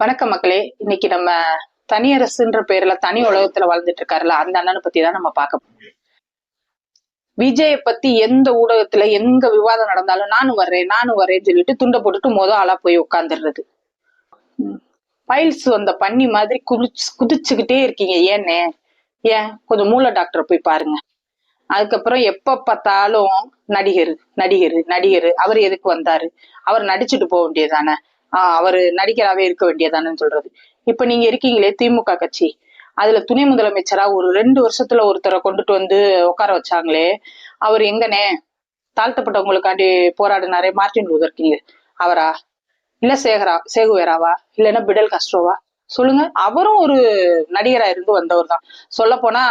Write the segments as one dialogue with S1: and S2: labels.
S1: வணக்கம் மக்களே. இன்னைக்கு நம்ம தனியரசுன்ற பேர்ல தனி உலகத்துல வாழ்ந்துட்டு இருக்காருல்ல அந்த அண்ணனை பத்தி தான் நம்ம பார்க்க விஜய பத்தி எந்த ஊடகத்துல எங்க விவாதம் நடந்தாலும் நானும் வர்றேன் நானும் வர்றேன்னு சொல்லிட்டு துண்டை போட்டுட்டு மொத ஆளா போய் உட்காந்துடுறது பைல்ஸ் வந்த பண்ணி மாதிரி குதிச்சு குதிச்சுக்கிட்டே இருக்கீங்க. ஏன்னே? ஏன்? கொஞ்சம் மூளை டாக்டர் போய் பாருங்க. அதுக்கப்புறம் எப்ப பார்த்தாலும் நடிகர் நடிகர் நடிகர். அவர் எதுக்கு வந்தாரு? அவர் நடிச்சுட்டு போக வேண்டியதானே அவரு நடிகராவே இருக்க வேண்டியதானேன்னு சொல்றது. இப்ப நீங்க இருக்கீங்களே திமுக கட்சி. அதுல துணை முதலமைச்சரா ஒரு ரெண்டு வருஷத்துல ஒருத்தரை கொண்டுட்டு வந்து உட்கார வச்சாங்களே அவர் எங்கனே? தாழ்த்தப்பட்டவங்களுக்காண்டி போராடினாரே மார்டின் லூதர் கிங் அவரா? இல்ல சேகரா சேகுவேராவா இல்லைன்னா பிடல் கஸ்ட்ரோவா? சொல்லுங்க. அவரும் ஒரு நடிகரா இருந்து வந்தவர் தான். சொல்ல போனா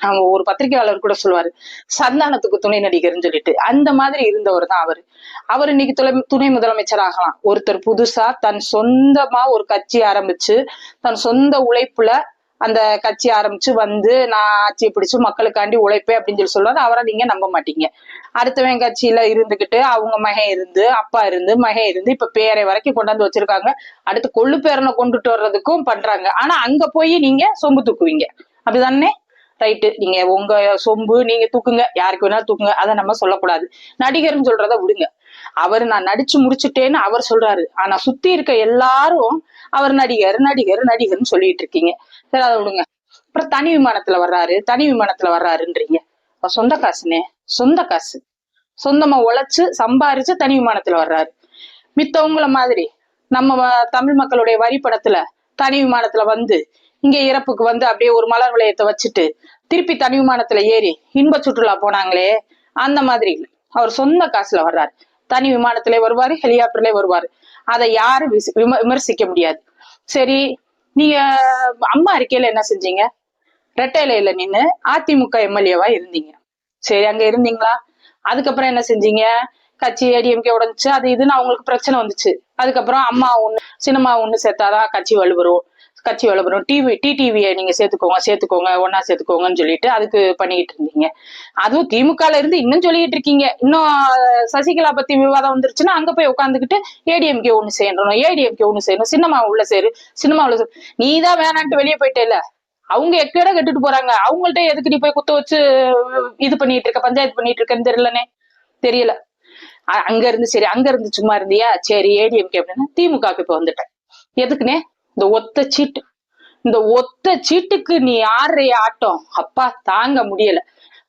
S1: அவங்க ஒரு பத்திரிகையாளர் கூட சொல்லுவாரு. சந்தானத்துக்கு துணை நடிகர்னு சொல்லிட்டு. அந்த மாதிரி இருந்தவர் தான் அவர். அவர் இன்னைக்கு துணை துணை முதலமைச்சர் ஆகலாம். ஒருத்தர் புதுசா தன் சொந்தமா ஒரு கட்சி ஆரம்பிச்சு தன் சொந்த உழைப்புல அந்த கட்சி ஆரம்பிச்சு வந்து நான் ஆட்சியை பிடிச்சு மக்களுக்காண்டி உழைப்பேன் அப்படின்னு சொல்லி சொல்லுவாரு அவரை நீங்க நம்ப மாட்டீங்க. அடுத்தவன் கட்சியில இருந்துகிட்டு அவங்க மகன் இருந்து அப்பா இருந்து மகன் இருந்து இப்ப பேரை வரைக்கும் கொண்டாந்து வச்சிருக்காங்க. அடுத்து கொள்ளு பேரனை கொண்டுட்டு வர்றதுக்கும் பண்றாங்க. ஆனா அங்க போய் நீங்க சொம்பு தூக்குவீங்க. அப்படிதானே? ரைட்டு. நீங்க உங்க சொம்பு நீங்க தூக்குங்க. யாருக்கு வேணாலும் தூக்குங்க. அதை நம்ம சொல்லக்கூடாது. நடிகர்னு சொல்றத விடுங்க. அவர் நான் நடிச்சு முடிச்சுட்டேன்னு அவர் சொல்றாரு. ஆனா சுத்தி இருக்க எல்லாரும் அவர் நடிகர் நடிகர் நடிகர்னு சொல்லிட்டு இருக்கீங்க. சரி அதை விடுங்க. அப்புறம் தனி விமானத்துல வர்றாரு தனி விமானத்துல வர்றாருன்றீங்க. சொந்த காசுனே சொந்த காசு. சொந்தமா உழைச்சு சம்பாரிச்சு தனி விமானத்துல வர்றாரு. மித்தவங்கள மாதிரி நம்ம தமிழ் மக்களுடைய வரி படத்துல தனி விமானத்துல வந்து இங்க இறப்புக்கு வந்து அப்படியே ஒரு மலர் வளையத்தை வச்சுட்டு திருப்பி தனி விமானத்துல ஏறி இன்ப சுற்றுலா போனாங்களே அந்த மாதிரி அவர் சொந்த காசுல வர்றாரு. தனி விமானத்திலே வருவாரு ஹெலிகாப்டர்லயே வருவாரு. அதை யாரும் விசி- விம- விமர்சிக்க முடியாது. சரி நீங்க அம்மா இருக்கையில என்ன செஞ்சீங்க? ரெட்டையில நின்னு அதிமுக எம்எல்ஏவா இருந்தீங்க. சரி அங்க இருந்தீங்களா? அதுக்கப்புறம் என்ன செஞ்சீங்க? கட்சி ஏடிஎம்கே உடஞ்சிச்சு. அது இதுன்னு அவங்களுக்கு பிரச்சனை வந்துச்சு. அதுக்கப்புறம் அம்மா ஒண்ணு சினிமா ஒண்ணு சேர்த்தாதான் கட்சி வலுவரும். கட்சி வலுவரும் டிவி டிடிவியை நீங்க சேர்த்துக்கோங்க சேர்த்துக்கோங்க ஒன்னா சேர்த்துக்கோங்கன்னு சொல்லிட்டு அதுக்கு பண்ணிக்கிட்டு இருந்தீங்க. அதுவும் திமுகல இருந்து இன்னும் சொல்லிட்டு இருக்கீங்க. இன்னும் சசிகலா பத்தி விவாதம் வந்துருச்சுன்னா அங்க போய் உட்காந்துக்கிட்டு ஏடிஎம்கே ஒண்ணு செய்யணும் ஏடிஎம்கே ஒண்ணு செய்யணும் சினிமா உள்ள சேரு சினிமா உள்ள சேரு. நீ தான் வேணான்ட்டு வெளியே போயிட்டேல அவங்க எக்கட கட்டுட்டு போறாங்க. அவங்கள்ட்ட எதுக்கு நீ போய் குத்த வச்சு இது பண்ணிட்டு இருக்க பஞ்சாயத்து பண்ணிட்டு இருக்கன்னு தெரியலனே? தெரியல. அங்க இருந்து சரி அங்க இருந்து சும்மா இருந்தியா? சரி ஏடிஎம்கே அப்படின்னா திமுக இப்ப வந்துட்டேன். எதுக்குனே? இந்த ஒத்த சீட்டு. இந்த ஒத்த சீட்டுக்கு நீ ஆடுற ஆட்டம். அப்பா தாங்க முடியல.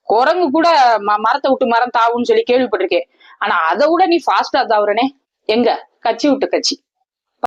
S1: குரங்கு கூட ம- மரத்தை விட்டு மரம் தாவுன்னு சொல்லி கேள்விப்பட்டிருக்கேன். ஆனா அதை விட நீ ஃபாஸ்டா தாவுறனே. எங்க? கட்சி விட்டு கட்சி.